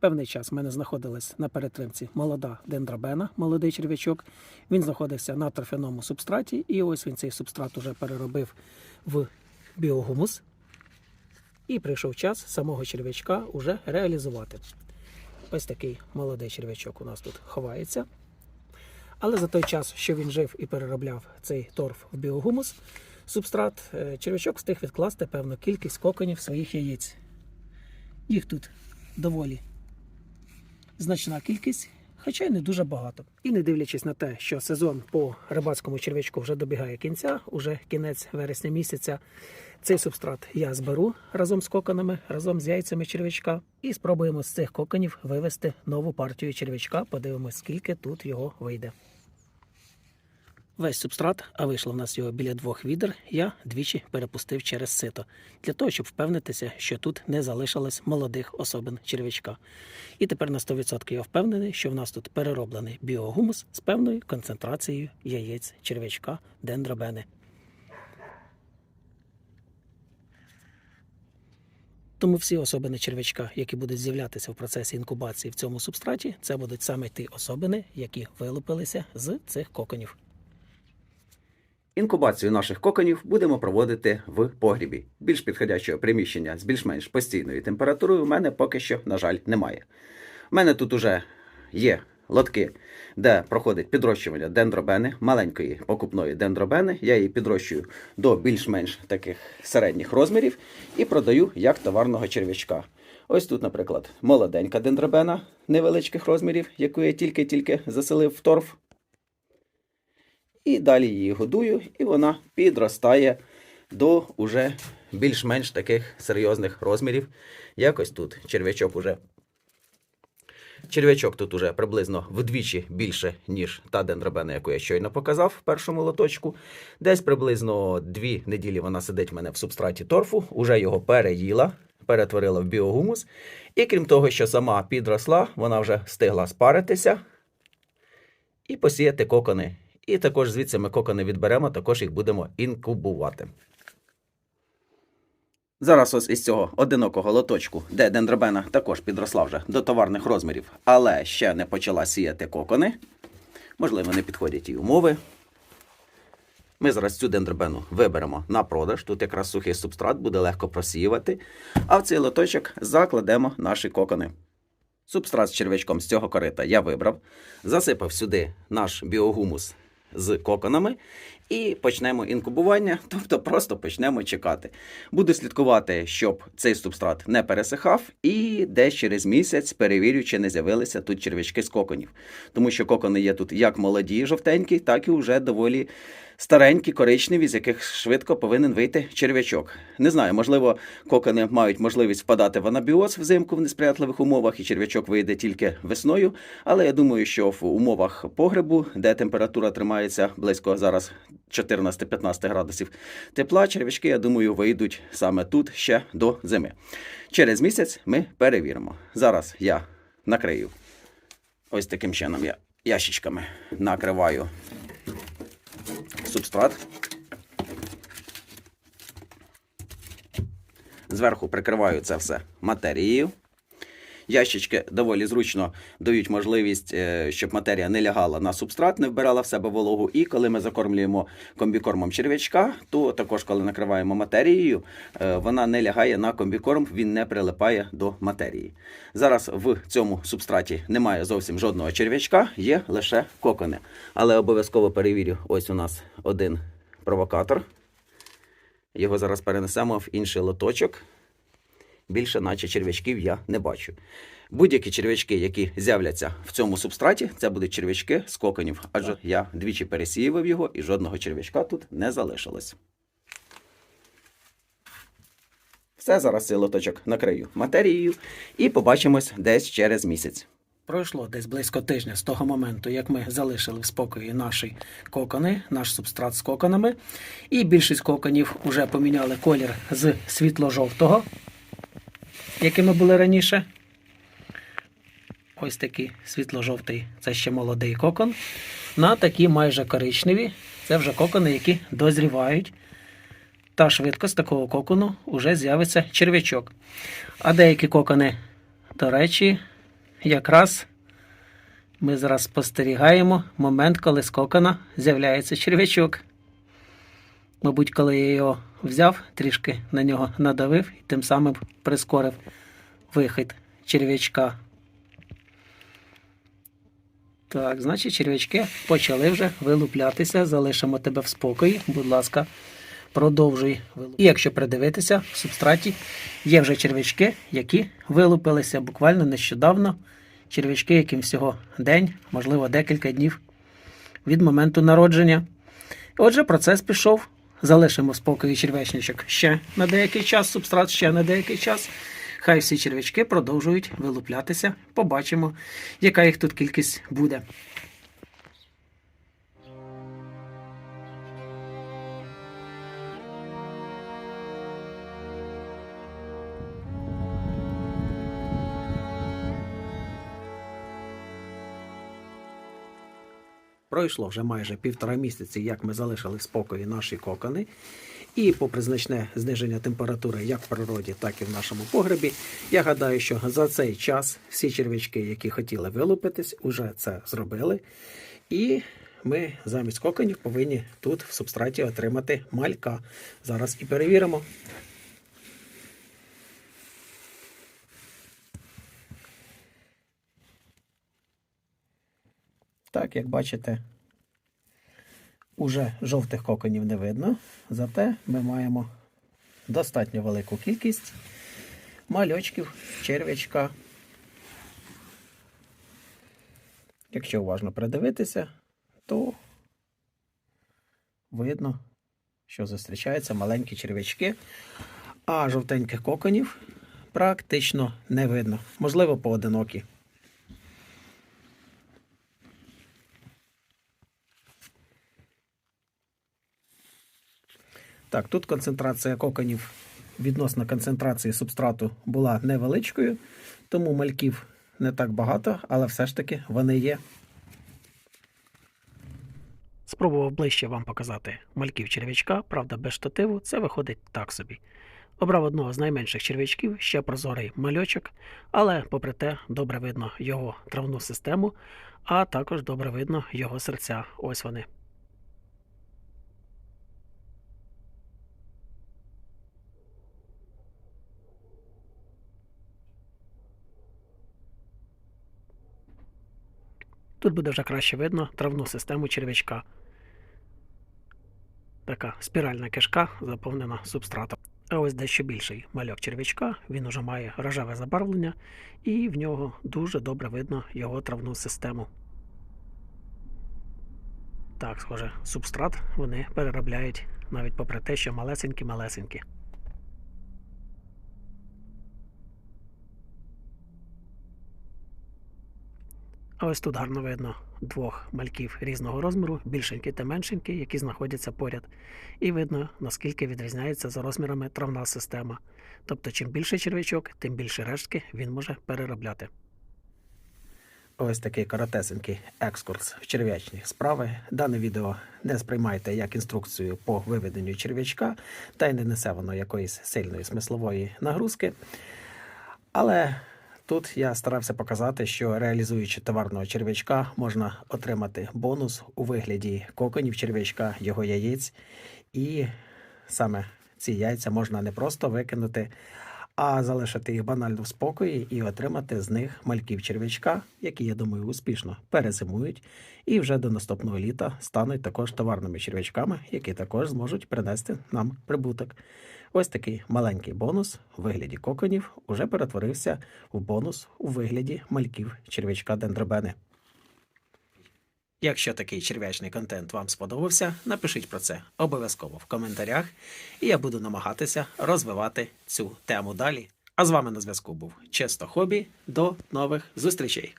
Певний час в мене знаходилась на перетримці молода дендробена, молодий черв'ячок. Він знаходився на торфяному субстраті, і ось він цей субстрат уже переробив в біогумус. І прийшов час самого черв'ячка уже реалізувати. Ось такий молодий черв'ячок у нас тут ховається. Але за той час, що він жив і переробляв цей торф в біогумус, субстрат, е, черв'ячок встиг відкласти певну кількість коконів своїх яєць. Їх тут доволі значна кількість, хоча й не дуже багато. І не дивлячись на те, що сезон по рибацькому черв'ячку вже добігає кінця, уже кінець вересня місяця. Цей субстрат я зберу разом з коконами, разом з яйцями черв'ячка, і спробуємо з цих коконів вивести нову партію черв'ячка. Подивимось, скільки тут його вийде. Весь субстрат, а вийшло в нас його біля двох відер, я двічі перепустив через сито, для того, щоб впевнитися, що тут не залишилось молодих особин черв'ячка. І тепер на 100% я впевнений, що в нас тут перероблений біогумус з певною концентрацією яєць черв'ячка дендробени. Тому всі особини черв'ячка, які будуть з'являтися в процесі інкубації в цьому субстраті, це будуть саме ті особини, які вилупилися з цих коконів. Інкубацію наших коконів будемо проводити в погрібі. Більш підходячого приміщення з більш-менш постійною температурою у мене поки що, на жаль, немає. У мене тут уже є лотки, де проходить підрощування дендробени, маленької покупної дендробени. Я її підрощую до більш-менш таких середніх розмірів і продаю як товарного черв'ячка. Ось тут, наприклад, молоденька дендробена невеличких розмірів, яку я тільки-тільки заселив в торф. І далі її годую, і вона підростає до уже більш-менш таких серйозних розмірів. Якось тут черв'ячок уже. Черв'ячок тут уже приблизно вдвічі більше, ніж та дендробена, яку я щойно показав в першому лоточку. Десь приблизно дві неділі вона сидить в мене в субстраті торфу, уже його переїла, перетворила в біогумус. І крім того, що сама підросла, вона вже встигла спаритися і посіяти кокони. І також звідси ми кокони відберемо, також їх будемо інкубувати. Зараз ось із цього одинокого лоточку, де дендробена також підросла вже до товарних розмірів, але ще не почала сіяти кокони. Можливо, не підходять і умови. Ми зараз цю дендробену виберемо на продаж. Тут якраз сухий субстрат буде легко просіювати. А в цей лоточок закладемо наші кокони. Субстрат з черв'ячком з цього корита я вибрав. Засипав сюди наш біогумус з коконами і почнемо інкубування, тобто просто почнемо чекати. Буду слідкувати, щоб цей субстрат не пересихав, і десь через місяць перевірю, чи не з'явилися тут черв'ячки з коконів. Тому що кокони є тут як молоді, жовтенькі, так і вже доволі старенькі, коричневі, з яких швидко повинен вийти черв'ячок. Не знаю, можливо, кокони мають можливість впадати в анабіоз взимку в несприятливих умовах, і черв'ячок вийде тільки весною. Але я думаю, що в умовах погребу, де температура тримається близько зараз 14-15 градусів тепла, черв'ячки, я думаю, вийдуть саме тут ще до зими. Через місяць ми перевіримо. Зараз я накрию ось таким чином я ящичками накриваю субстрат. Зверху прикриваю це все матерією. Ящички доволі зручно дають можливість, е, щоб матерія не лягала на субстрат, не вбирала в себе вологу. І коли ми закормлюємо комбікормом черв'ячка, то також, коли накриваємо матерією, е, вона не лягає на комбікорм, він не прилипає до матерії. Зараз в цьому субстраті немає зовсім жодного черв'ячка, є лише кокони. Але обов'язково перевірю, ось у нас один провокатор. Його зараз перенесемо в інший лоточок більше, наче черв'ячків, я не бачу. Будь-які черв'ячки, які з'являться в цьому субстраті, це будуть черв'ячки з коконів, адже я двічі пересіював його і жодного черв'ячка тут не залишилось. Все, зараз цей лоточок накрию матерією і побачимось десь через місяць. Пройшло десь близько тижня з того моменту, як ми залишили в спокої наші кокони, наш субстрат з коконами. І більшість коконів вже поміняли колір з світло-жовтого, якими були раніше. Ось такий світло-жовтий, це ще молодий кокон. На такі майже коричневі. Це вже кокони, які дозрівають. Та швидко з такого кокону вже з'явиться черв'ячок. А деякі кокони, до речі, якраз ми зараз спостерігаємо момент, коли з кокона з'являється черв'ячок. Мабуть, коли я його взяв, трішки на нього надавив і тим самим прискорив вихід черв'ячка. Так, значить, черв'ячки почали вже вилуплятися. Залишимо тебе в спокої. Будь ласка, продовжуй вилуп. І якщо придивитися, в субстраті є вже черв'ячки, які вилупилися буквально нещодавно. Черв'ячки, яким всього день, можливо, декілька днів від моменту народження. Отже, процес пішов. Залишимо в спокої черв'ячничок ще на деякий час, субстрат ще на деякий час. Хай всі черв'ячки продовжують вилуплятися. Побачимо, яка їх тут кількість буде. Пройшло вже майже півтора місяці, як ми залишили в спокої наші кокони. І попри значне зниження температури як в природі, так і в нашому погребі, я гадаю, що за цей час всі черв'ячки, які хотіли вилупитись, уже це зробили. І ми замість коконів повинні тут в субстраті отримати малька. Зараз і перевіримо. Так, як бачите, уже жовтих коконів не видно, зате ми маємо достатньо велику кількість мальочків, черв'ячка. Якщо уважно придивитися, то видно, що зустрічаються маленькі черв'ячки, а жовтеньких коконів практично не видно, можливо, поодинокі. Так, тут концентрація коконів відносно концентрації субстрату була невеличкою, тому мальків не так багато, але все ж таки вони є. Спробував ближче вам показати мальків черв'ячка, правда, без штативу, це виходить так собі. Обрав одного з найменших черв'ячків, ще прозорий мальочок, але, попри те, добре видно його травну систему, а також добре видно його серця. Ось вони. Тут буде вже краще видно травну систему черв'ячка. Така спіральна кишка, заповнена субстратом. А ось дещо більший мальок черв'ячка, він уже має рожеве забарвлення, і в нього дуже добре видно його травну систему. Так, схоже, субстрат вони переробляють навіть попри те, що малесенькі-малесенькі. А ось тут гарно видно двох мальків різного розміру, більшенькі та меншенькі, які знаходяться поряд. І видно, наскільки відрізняється за розмірами травна система. Тобто, чим більше черв'ячок, тим більше рештки він може переробляти. Ось такий коротесенький екскурс в черв'ячні справи. Дане відео не сприймайте як інструкцію по виведенню черв'ячка, та й не несе воно якоїсь сильної смислової нагрузки. Але Тут я старався показати, що реалізуючи товарного черв'ячка, можна отримати бонус у вигляді коконів черв'ячка, його яєць. І саме ці яйця можна не просто викинути, а залишити їх банально в спокої і отримати з них мальків черв'ячка, які, я думаю, успішно перезимують, і вже до наступного літа стануть також товарними черв'ячками, які також зможуть принести нам прибуток. Ось такий маленький бонус у вигляді коконів уже перетворився в бонус у вигляді мальків черв'ячка дендробени. Якщо такий черв'ячний контент вам сподобався, напишіть про це обов'язково в коментарях, і я буду намагатися розвивати цю тему далі. А з вами на зв'язку був Чисто Хобі. До нових зустрічей!